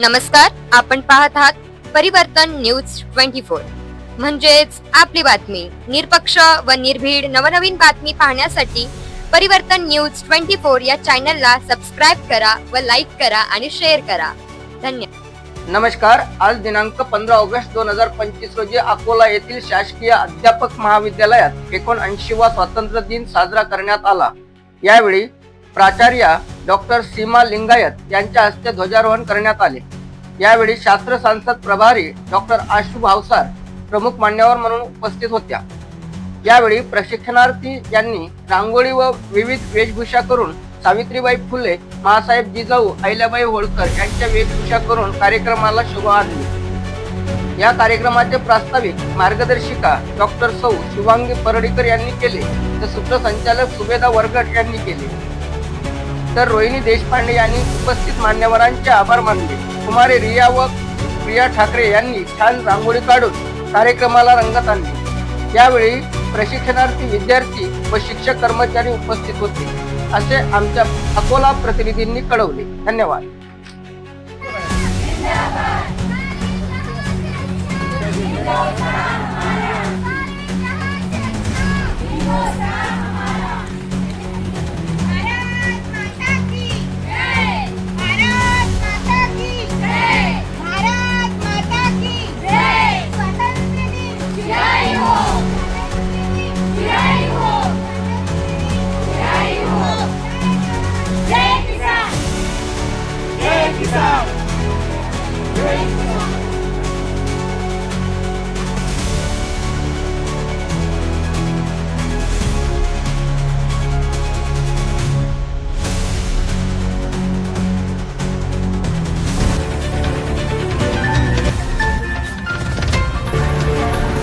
नमस्कार आपण पाहत आहात परिवर्तन न्यूज ट्वेंटी फोर. म्हणजेच आपली बातमी निरपक्ष व निर्भीड नवनवीन बातमी पाहण्यासाठी परिवर्तन न्यूज ट्वेंटी फोर या चॅनलला सबस्क्राईब करा व लाईक करा आणि शेअर करा. धन्यवाद नमस्कार आज दिनांक पंधरा ऑगस्ट दोन हजार पंचवीस रोजी अकोला येथील शासकीय अध्यापक महाविद्यालयात एकोणऐंशी वा स्वातंत्र्य दिन साजरा करण्यात आला. यावेळी प्राचार्या डॉक्टर सीमा लिंगायत यांच्या हस्ते ध्वजारोहण करण्यात आले. यावेळी शास्त्र सांसद प्रभारी डॉक्टर आशु भावसार प्रमुख मान्यवर म्हणून उपस्थित होत्या. यावेळी प्रशिक्षणार्थी यांनी रांगोळी व विविध वेशभूषा करून सावित्रीबाई फुले महासाहेब जिजाऊ अहिल्याबाई होळकर यांच्या वेशभूषा करून कार्यक्रमाला शोभा आणली या कार्यक्रमाचे प्रास्ताविक मार्गदर्शिका डॉक्टर सौ शुभांगी परडीकर यांनी केले. तर सूत्रसंचालक सुभेदा वरगट यांनी केले. तर रोहिणी देशपांडे यांनी उपस्थित मान्यवरांचे आभार मानले. कुमारी रिया व प्रिया ठाकरे यांनी छान रांगोळी काढून कार्यक्रमाला रंगत आणली. यावेळी प्रशिक्षणार्थी विद्यार्थी व शिक्षक कर्मचारी उपस्थित होते. असे आमच्या अकोला प्रतिनिधींनी कळवले. धन्यवाद. out. Break out.